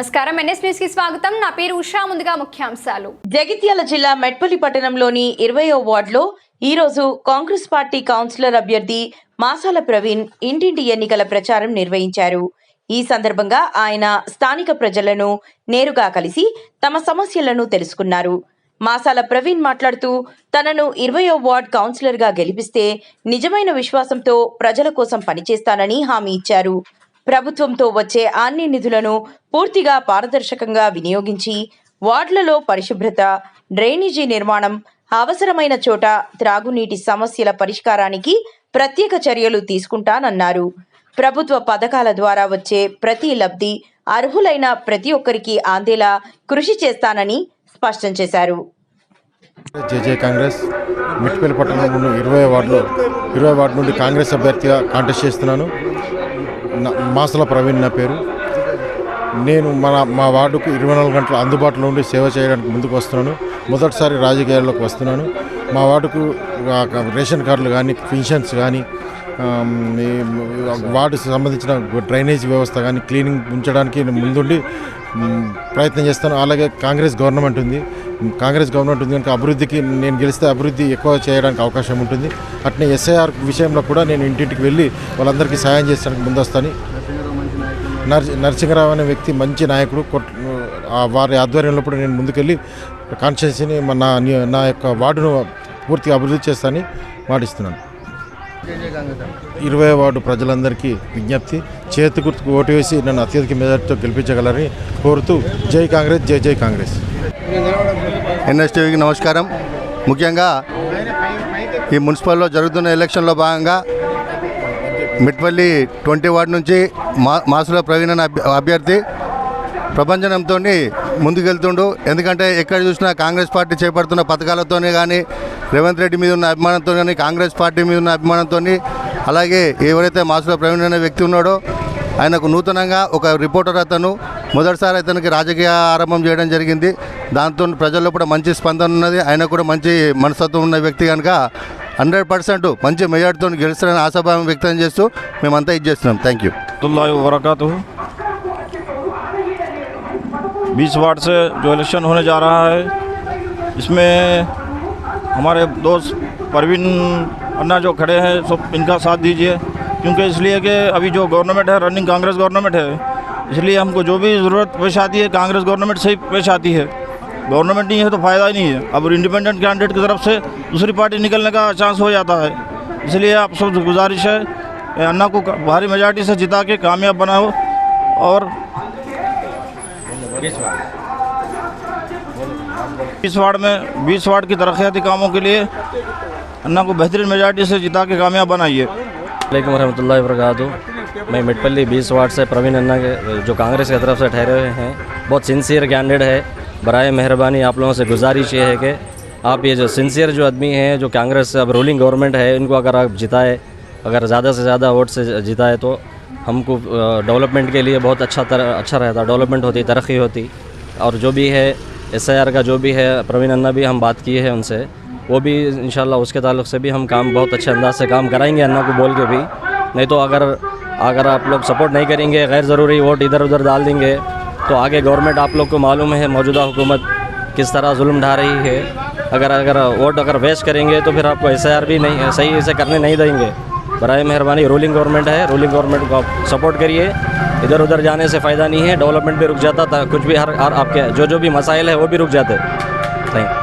నమస్కారం. ఎన్ఎస్ న్యూస్కి స్వాగతం. నా పేరు ఉషా. ముందుగా ముఖ్యాంశాలు. జగిత్యాల జిల్లా మెట్పల్లి పట్టణంలోని ఇరవయో వార్డులో ఈరోజు కాంగ్రెస్ పార్టీ కౌన్సిలర్ అభ్యర్థి మాసాల ప్రవీణ్ ఇంటింటి ఎన్నికల ప్రచారం నిర్వహించారు. ఈ సందర్భంగా ఆయన స్థానిక ప్రజలను నేరుగా కలిసి తమ సమస్యలను తెలుసుకున్నారు. మాసాల ప్రవీణ్ మాట్లాడుతూ తనను ఇరవయో వార్డ్ కౌన్సిలర్గా గెలిపిస్తే నిజమైన విశ్వాసంతో ప్రజల కోసం పనిచేస్తానని హామీ ఇచ్చారు. ప్రభుత్వంతో వచ్చే అన్ని నిధులను పూర్తిగా పారదర్శకంగా వినియోగించి వార్డులలో పరిశుభ్రత డ్రైనేజీ నిర్మాణం అవసరమైన చోట త్రాగునీటి సమస్యల పరిష్కారానికి ప్రత్యేక చర్యలు తీసుకుంటానన్నారు. ప్రభుత్వ పథకాల ద్వారా వచ్చే ప్రతి లబ్ధి అర్హులైన ప్రతి ఒక్కరికి అందేలా కృషి చేస్తానని స్పష్టం చేశారు. జేజే కాంగ్రెస్ మిట్పల్లి పట్టణంలో ఇరవై వార్డులో ఇరవై వార్డు నుండి కాంగ్రెస్ అభ్యర్థిగా కాంటెస్ట్ చేస్తున్నాను. మాసల ప్రవీణ్ నా పేరు. నేను మన మా వార్డుకు ఇరవై నాలుగు గంటలు అందుబాటులో ఉండి సేవ చేయడానికి ముందుకు వస్తున్నాను. మొదటిసారి రాజకీయాల్లోకి వస్తున్నాను. మా వార్డుకు రేషన్ కార్డులు కానీ పెన్షన్స్ కానీ వాటికి సంబంధించిన డ్రైనేజ్ వ్యవస్థ కానీ క్లీనింగ్ ఉంచడానికి నేను ముందుండి ప్రయత్నం చేస్తాను. అలాగే కాంగ్రెస్ గవర్నమెంట్ ఉంది. కాంగ్రెస్ గవర్నమెంట్ ఉంది కనుక అభివృద్ధికి నేను గెలిస్తే అభివృద్ధి ఎక్కువ చేయడానికి అవకాశం ఉంటుంది. అట్నే ఎస్ఐఆర్ విషయంలో కూడా నేను ఇంటింటికి వెళ్ళి వాళ్ళందరికీ సహాయం చేసడానికి ముందొస్తాను. నర్ నరసింహరావు అనే వ్యక్తి మంచి నాయకుడు. వారి ఆధ్వర్యంలో కూడా నేను ముందుకెళ్ళి కాన్స్టిట్యున్సీని నా నా యొక్క వార్డును పూర్తిగా అభివృద్ధి చేస్తానని వాటిస్తున్నాను ఇరవై వార్డు ప్రజలందరికీ విజ్ఞప్తి. చేతి గుర్తుకు ఓటు వేసి నన్ను అత్యధిక మెజార్టీతో గెలిపించగలరని కోరుతూ జై కాంగ్రెస్ జై జై కాంగ్రెస్. ఎన్ఎస్టీవీకి నమస్కారం. ముఖ్యంగా ఈ మున్సిపల్లో జరుగుతున్న ఎలక్షన్లో భాగంగా మిట్పల్లి ట్వంటీ వార్డు నుంచి మా మాసుల ప్రవీణ్ అనే అభ్యర్థి ప్రపంచంతో ముందుకెళ్తుండు. ఎందుకంటే ఎక్కడ చూసినా కాంగ్రెస్ పార్టీ చేపడుతున్న పథకాలతోనే కానీ రేవంత్ రెడ్డి మీద ఉన్న అభిమానంతో కానీ కాంగ్రెస్ పార్టీ మీద ఉన్న అభిమానంతో అలాగే ఎవరైతే మాసుల ప్రవీణ్ అనే వ్యక్తి ఉన్నాడో ఆయనకు నూతనంగా ఒక రిపోర్టర్ అతను మొదటిసారి అతనికి రాజకీయ ఆరంభం చేయడం జరిగింది దాంతో ప్రజల్లో కూడా మంచి స్పందన ఉన్నది ఆయన కూడా మంచి మనస్తత్వం ఉన్న వ్యక్తి కనుక హండ్రెడ్ పర్సెంట్ మంచి మెజార్టీతో గెలుస్తారని ఆశాభావం వ్యక్తం చేస్తూ మేమంతా ఇది చేస్తున్నాం థ్యాంక్ యూ अल्लाह वरकत बीस वार्ड से जो इलेक्शन होने जा रहा है इसमें हमारे दोस्त परवीन अन्ना जो खड़े हैं, सब इनका साथ दीजिए। क्योंकि इसलिए कि अभी जो गवर्नमेंट है रनिंग कांग्रेस गवर्नमेंट है, इसलिए हमको जो भी ज़रूरत पेश आती है, कांग्रेस गवर्नमेंट से ही पेश आती है। गवर्नमेंट नहीं है तो फ़ायदा ही नहीं है। अब इंडिपेंडेंट कैंडिडेट की तरफ़ से दूसरी पार्टी निकलने का चांस हो जाता है। इसलिए आप सब गुजारिश है अन्ना को भारी मेजॉरिटी से जिता के कामयाब बनाओ और बीस वार्ड में बीस वार्ड की तरक्याती कामों के लिए अन्ना को बेहतरीन मेजॉरिटी से जिता के कामयाब बनाइए। वालेकुम रहमतुल्लाहि वबरकातुहू। मैं मिटपल्ली बीस वार्ड से प्रवीण अन्ना के जो कांग्रेस की तरफ़ से ठहरे हुए हैं बहुत सिंसियर कैंडिडेट है। बरए मेहरबानी आप लोगों से गुजारिश ये है कि आप ये जो सिंसियर जो आदमी हैं जो कांग्रेस अब रूलिंग गवर्नमेंट है इनको अगर आप जिताए अगर ज़्यादा से ज़्यादा वोट से जिताए तो हमको डेवलपमेंट के लिए बहुत अच्छा तर, अच्छा रहता। डेवलपमेंट होती तरक्की होती। और जो भी है एस का जो भी है, प्रवीण अन्ना भी हम बात किए हैं उनसे। वो भी इंशाल्लाह उसके ताल्लुक से भी हम काम बहुत अच्छे अंदाज से काम कराएँगे अन्ना को बोल के भी। नहीं तो अगर अगर आप लोग सपोर्ट नहीं करेंगे गैर ज़रूरी वोट इधर उधर डाल देंगे तो आगे गवर्नमेंट आप लोग को मालूम है, मौजूदा हुकूमत किस तरह जुल्म ढा रही है। अगर अगर वोट अगर वेस्ट करेंगे तो फिर आपको एस भी नहीं, सही से करने नहीं देंगे। बरए मेहरबानी। रूलिंग गवर्नमेंट है। रूलिंग गवर्नमेंट को आप सपोर्ट करिए। इधर उधर जाने से फ़ायदा नहीं है। डेवलपमेंट भी रुक जाता था। कुछ भी हर हर आपके जो जो भी मसाइल है, वो भी रुक जाते। थैंक